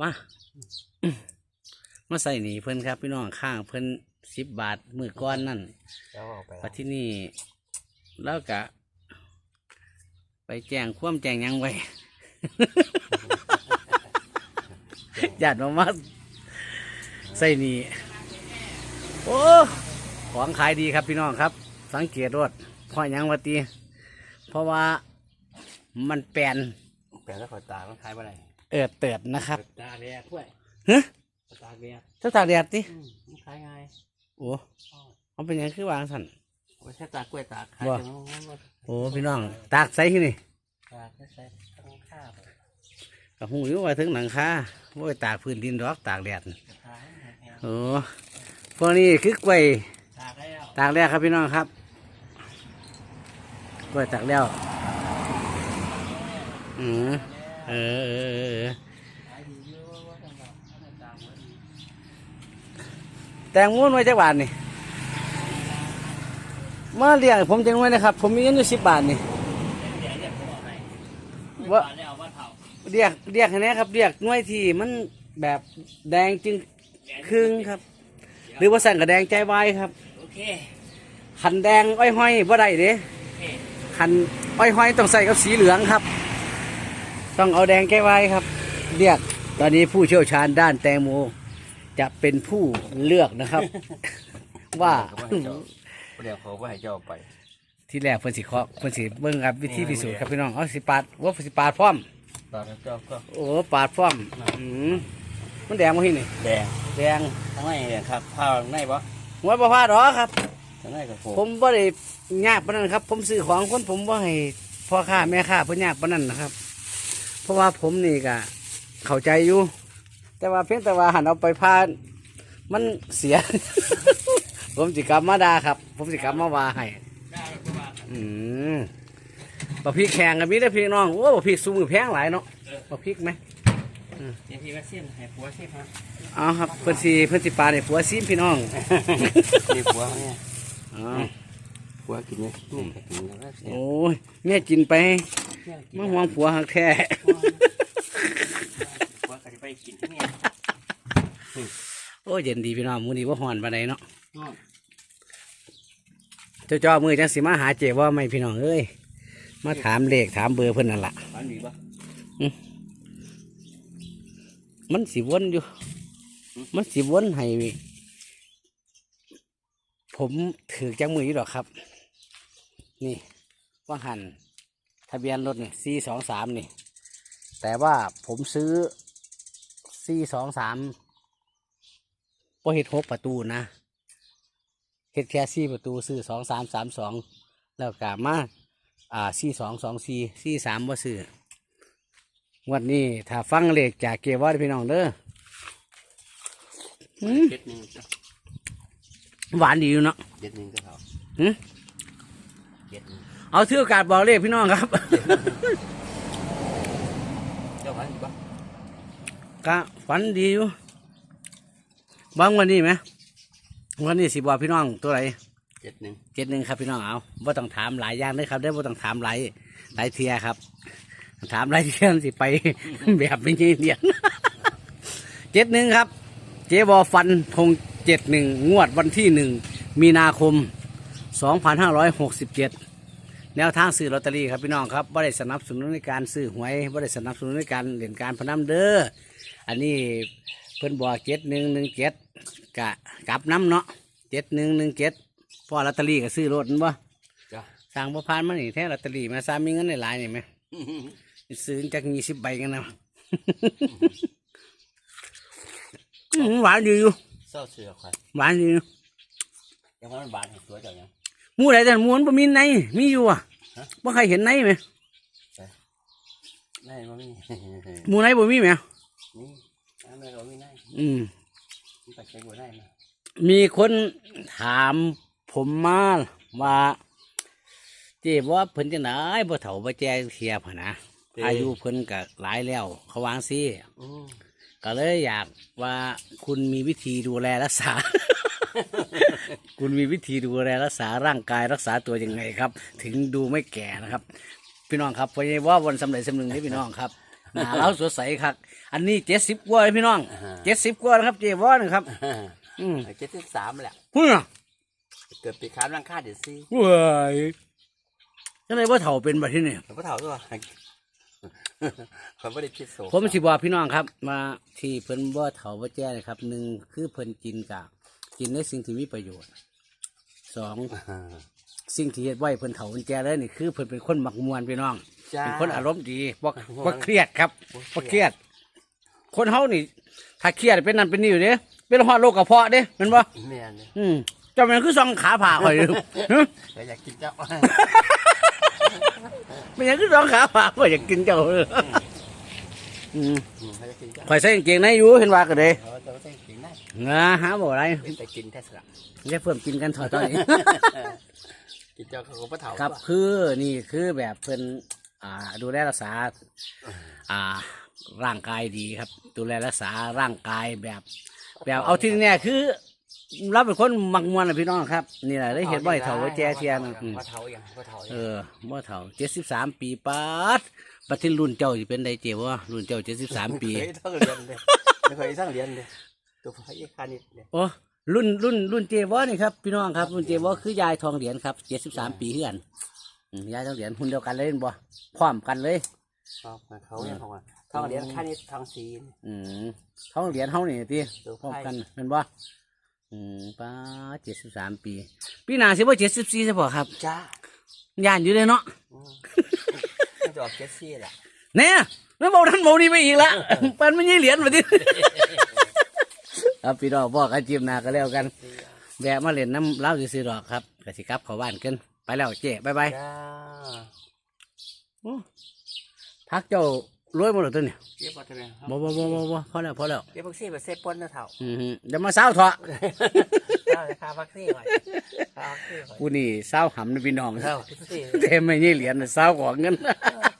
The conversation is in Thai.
มามาใส่หนีเพิ่นครับ พี่น้องข้างเพิ่นสิบบาทมือก้อนนั่นเจ้าเอาไปปัที่นี่แล้วกะ ไปแจ้งความแจ้งหยังไว้ ญาติมามาใส่หนีโอ้ของขายดีครับพี่น้องครับ สังเกตรถเพราะหยังวะตีเพราะว่ามันแปลนแปลแล้วขอตาต้องขายบ่ได้ เอิดเติดนะครับตาแดดด้วยฮะตาแดดถ้าตากแดดติอืมมันขายง่ายโอ้เอาเป็นหยังคือวางสั่นไม่ใช่ตากล้วยตากขายบ่จังมันบ่โอ้พี่น้อง ตากใส่ที่นี่ตากไม่ใช่ต้องข้าวกับหูอยู่ว่าถึงหนังคาโอ้ยตากพื้นดินดอกตากแดดขายแพงโอ้พวกนี้คือกล้วยตากแล้วตากแล้วครับพี่น้องครับกล้วยตากแล้วอืม เออเออเออเออขายดีอยู่ว่าจังหวะถ้าตากบ่ดีแตงม้วนไว้จักบาทนี่มาเลี้ยงผมจังไว้นะครับ ผมมีเงินอยู่สิบบาทนี่เรียวเดี๋ยวผมเอาให้ว่าตากแล้วว่าเผาเรียกเรียกให้แนะครับ เรียกหน่วยที่มันแบบแดงจึงครึ่งครับ หรือว่าสั่งกับแดงใจวายครับ โอเคขันแดงอ้อยห้อยบ่ได้เด้โอเคขันอ้อยห้อยต้องใส่กับสีเหลืองครับ ต้องเอาแดงแก้ไว้ครับ เรียกตอนนี้ผู้เชี่ยวชาญด้านแตงโม จะเป็นผู้เลือกนะครับ ว่าเดี๋ยวเขาบ่ให้เจ้าไป ที่แรกเพิ่นสิเคาะเพิ่นสิเบิ่งครับวิธีพิสูจน์ครับพี่น้องเอาสิปาดว่าสิปาดพร้อมตากแล้วเจ้าก็โอ้ปาดพร้อมอืมมันแดงบ่ฮินี่แดงแดงทั้งในเนี่ยครับผ้าข้างในบ่หัวบ่พลาดหรอกครับทั้งในกับโฟผมบ่ได้ยากปานนั้นครับ ผมซื้อของคนผมบ่ให้พ่อค้าแม่ค้าเพิ่นยากปานนั้นนะครับ เพราะว่าผมนี่ก็เข้าใจอยู่ แต่ว่าเพียงแต่ว่าหันเอาไปพานมันเสีย ผมสิกลับมาดาครับ ผมสิกลับมาว่าให้อืมบะพริกแข่งกันมีได้อพี่น้องโอ้บะพริกสูงมือแพงหลายเนาะบะพริกไหมเดี๋ยวพี่แม็กซิมให้ผัวซิครับเอาครับเพิ่นสิเพิ่นสิปลาในผัวซีมพี่น้องนี่ผัวเนี่ยเอาผัวกินไหมนี่ก็กินแล้วโอ้ยแม่กินไป มาห่วงผัวหักแท้ผัวก็จะไปกินที่นี่โอ้ยเย็นดีพี่น้องมื้อนี้ว่าฮ้อนปานใดเนาะเจ้าจอมือจังสิมาหาเจว่าไม่พี่น้องเอ้ยมาถามเลขถามเบอร์เพิ่นนั่นล่ะฝันดีปะมันสิวนอยู่ มันสิวนให้ผมถือจังมืออยู่ดอกครับ นี่ว่าหัน ทะเบียนรถนี่สี่สองสามนี่ แต่ว่าผมซื้อสี่สองสามพอเห็ดหกประตูนะเห็ดแค่สี่ประตูซื้อสองสามสามสองแล้วกามาอ่าสี่สองสองสี่สี่สามว่าซื้องวันนี้ถ้าฟังเลขจากเกวอดพี่น้องเด้อหืมเจ็ดหนึ่งหวานดีอยู่เนาะเจ็ดหนึ่งก็เท่าหืมเจ็ดหนึ่ง เอาถือโอกาสบอกเลขพี่น้องครับ เจ้าฝันดีปะก็ฝันดีอยู่บางวันนี้ไหมวันนี้สิบอกพี่น้องตัวไหนเจ็ดหนึ่งเจ็ดหนึ่งครับพี่น้องเอาว่าต้องถามหลายอย่างเลยครับได้ว่าต้องถามหลายหลายเทียครับ ถามหลายเทียมันสิไป แบบไม่เงียบเจ็ดหนึ่งครับ เจบอฟันธงเจ็ดหนึ่งงวดวันที่หนึ่งมีนาคมสองพันห้าร้อยหกสิบเจ็ด แนวทางซื้อลอตเตอรี่ครับพี่น้องครับว่าได้สนับสนุนในการซื้อหวยว่าได้สนับสนุนในการเล่นการพนันเด้ออันนี้เพิ่นบอกเจ็ดหนึ่งหนึ่งเจ็ดกะกลับน้ำเนาะเจ็ดหนึ่งหนึ่งเจ็ดพอลอตเตอรี่ก็ซื้อรถนั่นบ่จ้ะ สั่งบ่พานมานี่แท้ลอตเตอรี่มาซ้ำมีเงินหลายๆนี่ไหมซื้อจากยี่สิบใบกันนะอื้อหือหวานดีอยู่เศร้าเสือใครหวานดีอยู่ ยังว่ามันบานเห็นตัวเจ้ายังห มูไหนแต่หมูมันบ่มีในมีอยู่อะฮะบ่ใครเห็นในไหมได้บ่มีหมูไหนบ่มีไหมนี่อันนั้นเราไม่ได้อืมมันปัจจัยบ่ได้นะมีคนถามผมมาว่าเจ๊ว่าเพิ่นจะไหนบ่เฒ่าบ่แจ้เทียบหั้นนะอายุเพิ่นก็หลายแล้ว เขาวางซิอืมก็เลยอยากว่าคุณมีวิธีดูแลรักษา คุณมีวิธีดูแลรักษาร่างกายรักษาตัวยังไงครับ ถึงดูไม่แก่นะครับ พี่น้องครับเพราะว่าวันสำเร็จสำนึงนี่พี่น้องครับหน้าเราสดใสครับ อันนี้เจ็ดสิบกว่าเลยพี่น้องอ่าเจ็ดสิบกว่านะครับเจวอนะครับอืมเจ็ดสิบสามแหละพูดนะเกิดปีขานรังค่าเดี๋ยวซี่เว้ยจังไรว่าเถ่าเป็นแบบที่นี่ผมก็เท่าตัวผมไม่ได้คิดโซ่ผมสิบอกพี่น้องครับ มาที่เพิ่นว่าเถ่าว่าแจ้นะครับหนึ่งคือเพิ่นกินกะ กินในสิ่งที่มีประโยชน์สองสิ่งที่เฮ็ดไว้เพิ่นเถ่าเพิ่นแจ้เลยนี่คือเพิ่นเป็นคนมักมวนพี่น้อง จ้า เป็นคนอารมณ์ดีบ่ม่วนบ่เครียดครับบ่บ่เคเครีรียยดดคนเฮานี่ ถ้าเครียดเป็นนั่นเป็นนี่อยู่เด้เป็นฮอดโรคกระเพาะเด้แม่นบ่แม่เนี่ยอืมเจ้าแม่นคือซองขาผ่าข่อยอยู่ฮะแต่อยากกินเจ้า มันยังคือซองขาผ่าข่อยอยากกินเจ้าเออ อืมเขาจะกินเจ้าข่อยใส่กางเกงในอยู่เห็นว่าก็เด้เขาจะไม่ได้กินได้งาหาบ่อะไรเป็นแต่กินแท้สละอย่าเพิ่มกินกันถอดต้อยกินเจ้าเขาก็บ่เท่าครับคือนี่คือแบบเพิ่นอ่าดูแลรักษา อ่าร่างกายดีครับ ดูแลรักษาร่างกายแบบ แบบเอาที่เนี่ยคือ เราเป็นคนมักมวนนะพี่น้องครับ นี่แหละได้เห็นบ่อยเถาไว้แจเทียนอืมบ่เท่าอย่างบ่เท่าอย่างเออบ่เถาเจ็ดสิบสามปีปัดปัดที่รุ่นเจ้าสิเป็นไดเจวะรุ่นเจ้าเจ็ดสิบสามปี เคยต้องเรียนเลยไม่เคยต้องเรียนเลยตัวพระเอกคานิดเนี่ยโอ้รุ่นรุ่นรุ่นเจวะนี่ครับพี่น้องครับรุ่นเจวะคือยายทองเหรียญครับเจ็ดสิบสามปีเฮือนอืมยายทองเหรียญหุ่นเดียวกันเลยเห็นบ่พร้อมกันเลย ชอบมาเขาเนี่ยเขาว่าต้องเรียนคานิดทางศีล อืมทองเหรียญเฮานี่ติตัวไพ่พร้อมกันเห็นบ่ อืมป้าเจ็ดสิบสามปีปีหน้าสิบ่เจ็ดสิบสี่ใช่ป่ะครับจ้าย่านอยู่เลยเนาะอืมมันจะออกเจสซี่แหละเนี่ยแล้วบอกท่านบอกนี่ไปอีกละปันไม่ยี่เหรียญมาดิครับพี่น้องบอกกันจีบหนาก็แล้วกันแวะมาเล่นน้ำเหล้าซื้อๆดอกครับกสิกลับเขาบ้านกันไปแล้วเจ๊บายบายจ้าโอ้พักเจ้า รวยหมดแล้วตัวเนี่ยเก็บบ่ทำไมบ่บ่บ่บ่บ่พอแล้วพอแล้วเก็บพักซี่ไปเซฟปนนะเถ่าอือหือเดี๋ยวมาเศร้าเถอะเท่าราคาพักซี่ไว้ค่าพักซี่ไว้กูนี่เศร้าหำนะพี่น้องเท่าพักซี่เต็มไม่ยี่เหรียญน่ะเศร้าของเงินเอ